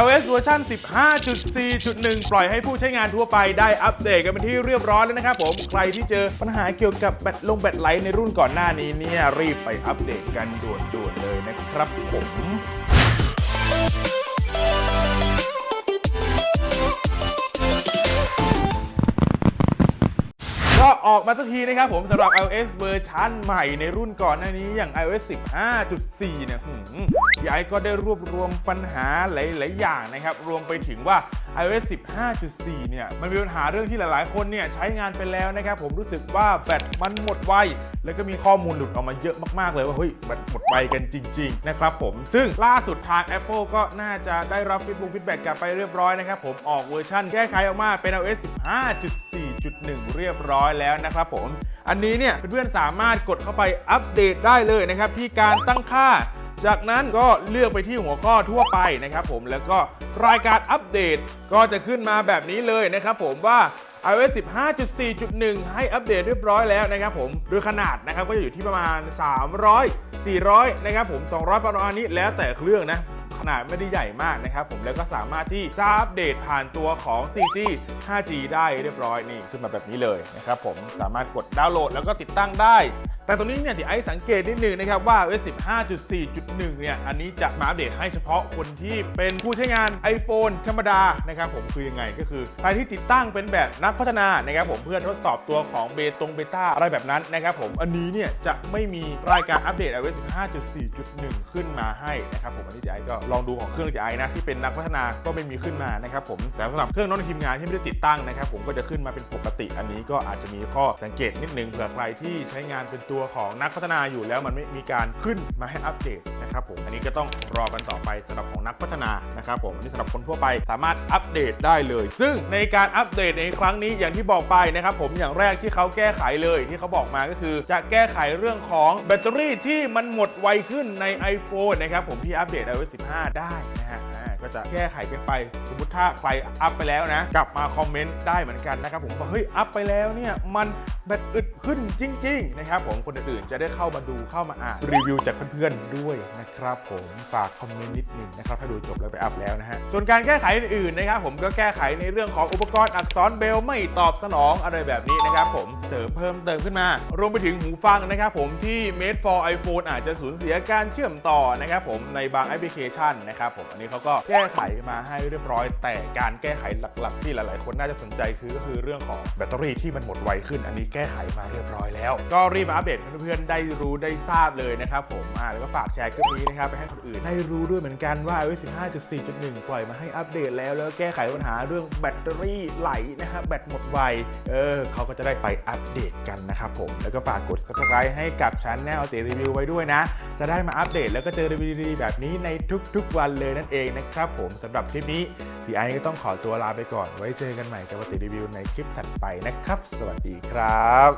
iOS เวอร์ชัน15.4.1 ปล่อยให้ผู้ใช้งานทั่วไปได้อัปเดตกันเป็นที่เรียบร้อยแล้วนะครับผม ใครที่เจอปัญหาเกี่ยวกับแบตลงแบตไหลในรุ่นก่อนหน้านี้เนี่ยรีบไปอัปเดตกันด่วนๆเลยนะครับผม ก็ออกมาสักทีนะครับผมสำหรับ iOS เวอร์ชันใหม่ในรุ่นก่อนหน้านี้อย่าง iOS 15.4 เนี่ยหืมยายก็ได้รวบรวมปัญหาหลาย ๆ อย่างนะครับ รวมไปถึงว่า iOS 15.4 เนี่ย มันมีปัญหาเรื่องที่หลาย ๆ คนเนี่ยใช้งานไปแล้วนะครับ ผมรู้สึกว่าแบตมันหมดไว แล้วก็มีข้อมูลหลุดออกมาเยอะมาก ๆ เลยว่า เฮ้ย แบตหมดไวกันจริง ๆ นะครับผม ซึ่งล่าสุดทาง Apple ก็น่าจะได้รับฟีดแบ็กกลับไปเรียบร้อยนะครับผม ออกเวอร์ชันแก้ไขออกมาเป็น iOS 15. 1.1 เรียบร้อยแล้วนะครับผม อันนี้เนี่ยเพื่อนๆสามารถกดเข้าไปอัปเดตได้เลยนะครับที่การตั้งค่า จากนั้นก็เลือกไปที่หัวข้อทั่วไปนะครับผมแล้วก็รายการอัปเดตก็จะขึ้นมาแบบนี้เลยนะครับผมว่า iOS 15.4.1 ให้อัปเดตเรียบร้อยแล้วนะครับผมโดยขนาดนะครับก็จะอยู่ที่ประมาณ 300 400 นะครับผม 200 ประมาณนี้แล้วแต่เครื่องนะ ขนาดไม่ได้ใหญ่มากนะครับผมแล้วก็สามารถที่จะอัปเดตผ่านตัวของ 4G 5G ได้เรียบร้อยนี่ขึ้นมาแบบนี้เลยนะครับผมสามารถกดดาวน์โหลดแล้วก็ติดตั้งได้แต่ตรงนี้เนี่ยที่ไอ้สังเกตนิดนึงนะครับว่า iOS 15.4.1 เนี่ย อันนี้จะมาอัปเดตให้เฉพาะคนที่เป็นผู้ใช้งาน iPhone ธรรมดานะครับผมคือยังไงก็คือใครที่ติดตั้งเป็นแบบนักพัฒนานะครับผมเพื่อทดสอบตัวของเบตงเบต้าอะไรแบบนั้นนะครับผมอันนี้เนี่ยจะไม่มีรายการอัปเดต iOS 15.4.1 ขึ้นมาให้นะครับผมอันนี้ที่ไอ้ก็ลองดูของเครื่องที่ไอ้นะที่เป็นนักพัฒนาก็ไม่มีขึ้นมานะครับผมแต่สำหรับเครื่องน้องทีมงานที่ไม่ได้ติดตั้งนะครับผมก็จะขึ้นมาเป็นปกติอันนี้ก็อาจจะมีข้อสังเกตนิดนึงเผื่อใครที่ใช้งานเป็นตัวของนักพัฒนาอยู่แล้วมันไม่มีการขึ้นมาให้อัปเดตนะครับผมอันนี้ก็ต้องรอกันต่อไปสำหรับของนักพัฒนานะครับผมอันนี้สำหรับคนทั่วไปสามารถอัปเดตได้เลย ซึ่งในการอัปเดตในครั้งนี้อย่างที่บอกไปนะครับผมอย่างแรกที่เขาแก้ไขเลยที่เขาบอกมาก็คือ จะแก้ไขเรื่องของแบตเตอรี่ที่มันหมดไวขึ้นใน iPhone นะครับผมที่อัปเดต iOS 15 ได้นะฮะ ก็จะแก้ไขกันไปสมมติถ้าใครอัพไปแล้วนะ กลับมาคอมเมนต์ได้เหมือนกันนะครับผมว่าเฮ้ยอัพไปแล้วเนี่ยมันแบตอึดขึ้นจริง ๆ นะครับผมคนอื่นๆจะได้เข้ามาดูเข้ามาอ่านรีวิวจากเพื่อนๆด้วยนะครับผมฝากคอมเมนต์นิดนึงนะครับถ้าดูจบแล้วไปอัพแล้วนะฮะส่วนการแก้ไขอื่นๆนะครับผมก็แก้ไขในเรื่องของอุปกรณ์อักษรเบลไม่ตอบสนองอะไรแบบนี้นะครับผมเสริมเพิ่มเติมขึ้นมา รวมไปถึงหูฟังนะครับผมที่ made for iPhone อาจจะสูญเสียการเชื่อมต่อนะครับผมในบางแอปพลิเคชันนะครับผมอันนี้เขาก็แแก้ไขมาให้เรียบร้อย แต่การแก้ไขหลักๆ ที่หลาย ๆ คนน่าจะสนใจคือก็คือเรื่องของแบตเตอรี่ที่มันหมดไวขึ้น อันนี้แก้ไขมาเรียบร้อยแล้ว ก็รีบอัปเดตให้เพื่อนๆได้รู้ได้ทราบเลยนะครับผมอ่าแล้วก็ฝากแชร์คลิปนี้นะครับไปให้คนอื่นได้รู้ด้วยเหมือนกันว่า iOS 15.4.1 ปล่อยมาให้อัปเดตแล้ว แล้วแก้ไขปัญหาเรื่องแบตเตอรี่ไหลนะครับแบตหมดไวเออเขาก็จะได้ไปอัปเดตกันนะครับผมแล้วก็ฝากกด subscribe ให้กับช anel เตรีวิวไว้ด้วยนะ จะได้มาอัปเดตแล้วก็เจอรีวิวดีๆแบบนี้ในทุกๆวันเลยนั่นเองนะครับับผมสำหรับคลิปนี้พี่ไอก็ต้องขอตัวลาไปก่อน ไว้เจอกันใหม่กับปติรีวิวในคลิปถัดไปนะครับ สวัสดีครับ